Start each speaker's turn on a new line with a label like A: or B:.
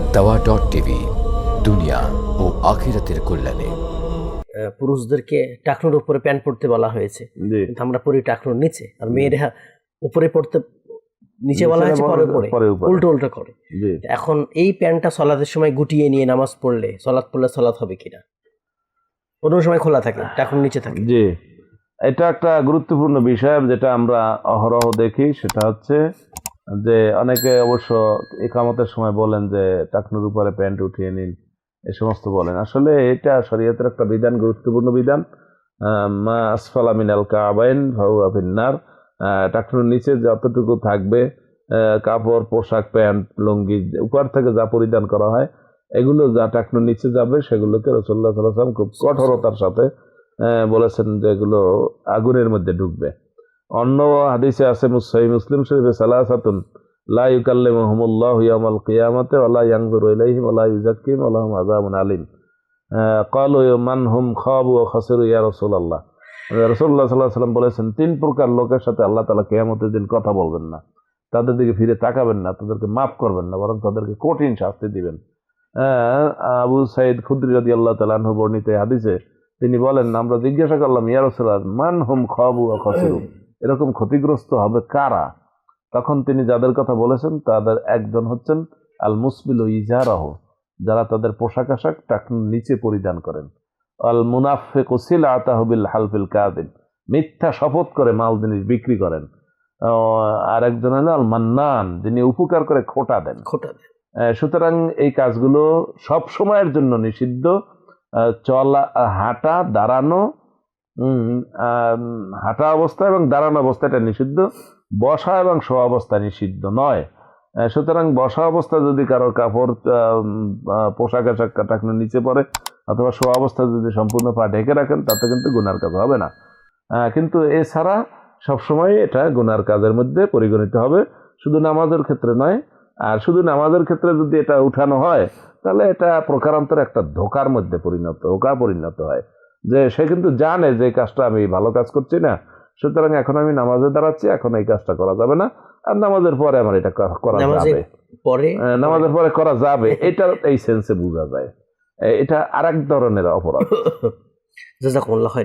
A: আর দাওয়া dot TV দুনিয়া ও আখিরাতের কল্যাণে।
B: পুরুষদেরকে টাকনুর উপরে প্যান্ট পরতে বলা হয়েছে। কিন্তু আমরা পরি টাকনুর নিচে আর মেয়েরা উপরে পড়তে নিচে বলা হয়েছে পরে পরে
C: পরে
B: উল্টো উল্টো করে। এখন এই প্যান্টটা সলাতের সময় গুটিয়ে নিয়ে নামাজ পড়লে সলাৎ পড়লে সলাৎ হবে কিনা? অন্য সময় খোলা থাকে টাকনুর নিচে থাকে।
C: জি। এটা একটা গুরুত্বপূর্ণ বিষয় যেটা আমরা অহরহ দেখি সেটা হচ্ছে যে অনেকে অবশ্য একামতের সময় বলেন যে, টাকনুর উপরে প্যান্ট উঠিয়ে নিন। এ সমস্ত বলেন। আসলে এটা শরীয়তের একটা বিধান, গুরুত্বপূর্ণ বিধান। মা কাবাইন ভাউ আফিন্নার টাকনুর নিচে যতটুকু থাকবে কাপড়, পোশাক, প্যান্ট, লুঙ্গি, উপর থেকে যা পরিধান করা হয়, এগুলো যা টাকনুর নিচে যাবে, সেগুলোকে রসল্লাহ সাল্লাম খুব কঠোরতার সাথে বলেছেন যে এগুলো আগুনের মধ্যে ঢুকবে অন্য হাদিসে আছে মুসাই মুসলিম শরীফে সালাসাতুন, লা ইউকাল্লিমুহুমুল্লাহ ইয়াউমাল কিয়ামাতে ওয়ালা ইয়ানজুরু ইলাইহিম ওয়ালা ইউযাক্কিহিম ওয়া লাহুম আযাবুন আলীম। ক্বালু মান হুম খাবু ওয়া খাসিরু ইয়া রাসূলুল্লাহ। সাল্লাল্লাহু আলাইহি সাল্লাম বলেছেন, তিন প্রকার লোকের সাথে আল্লাহ তালা কিয়ামতের দিন কথা বলবেন না। তাদের দিকে ফিরে তাকাবেন না, তাদেরকে মাফ করবেন না, বরং তাদেরকে কঠিন শাস্তি দিবেন। আবু সাইদ খুদ্রি রাদিয়াল্লাহু আল্লাহ আনহু বর্ণিত হাদিসে তিনি বলেন, আমরা জিজ্ঞাসা করলাম, ইয়া রাসূলুল্লাহ, মান হুম খাবু ওয়া খাসিরু এরকম ক্ষতিগ্রস্ত হবে কারা? তখন তিনি যাদের কথা বলেছেন তাদের একজন হচ্ছেন আল মুসবিল ইজারাহ যারা তাদের পোশাক আশাক টাকনুর নিচে পরিধান করেন। আল মুনাফে কুসিল আতাহবিল হালফিল কাদিন মিথ্যা শপথ করে মাল জিনিস বিক্রি করেন। আর একজন হলো আল মান্নান যিনি উপকার করে খোটা দেন।
B: খোটা
C: দেন। সুতরাং এই কাজগুলো সব সময়ের জন্য নিষিদ্ধ। চলা হাঁটা দাঁড়ানো হাঁটা অবস্থা এবং দাঁড়ানো অবস্থা এটা নিষিদ্ধ, বসা এবং শোয়া অবস্থা নিষিদ্ধ নয়। সুতরাং বসা অবস্থা যদি কারও কাপড় পোশাক আশাক টাকনো নিচে পড়ে অথবা শোয়া অবস্থা যদি সম্পূর্ণ পা ঢেকে রাখেন, তাতে কিন্তু গুনার কাজ হবে না। কিন্তু এছাড়া সবসময় এটা গুনার কাজের মধ্যে পরিগণিত হবে, শুধু নামাজের ক্ষেত্রে নয়। আর শুধু নামাজের ক্ষেত্রে যদি এটা উঠানো হয়, তাহলে এটা প্রকারান্তর একটা ধোকার মধ্যে পরিণত, ধোকা পরিণত হয়। যে সে কিন্তু জানে যে কাজটা আমি ভালো কাজ করছি না সুতরাং এখন আমি নামাজে দাঁড়াচ্ছি এখন এই কাজটা করা যাবে না আর নামাজের পরে আমার এটা করা যাবে।
B: পরে?
C: নামাজের পরে করা যাবে এটা এই সেন্সে বোঝা যায়। এটা আরেক ধরনের অপরাধ।
B: জাজাকুমুল্লাহ।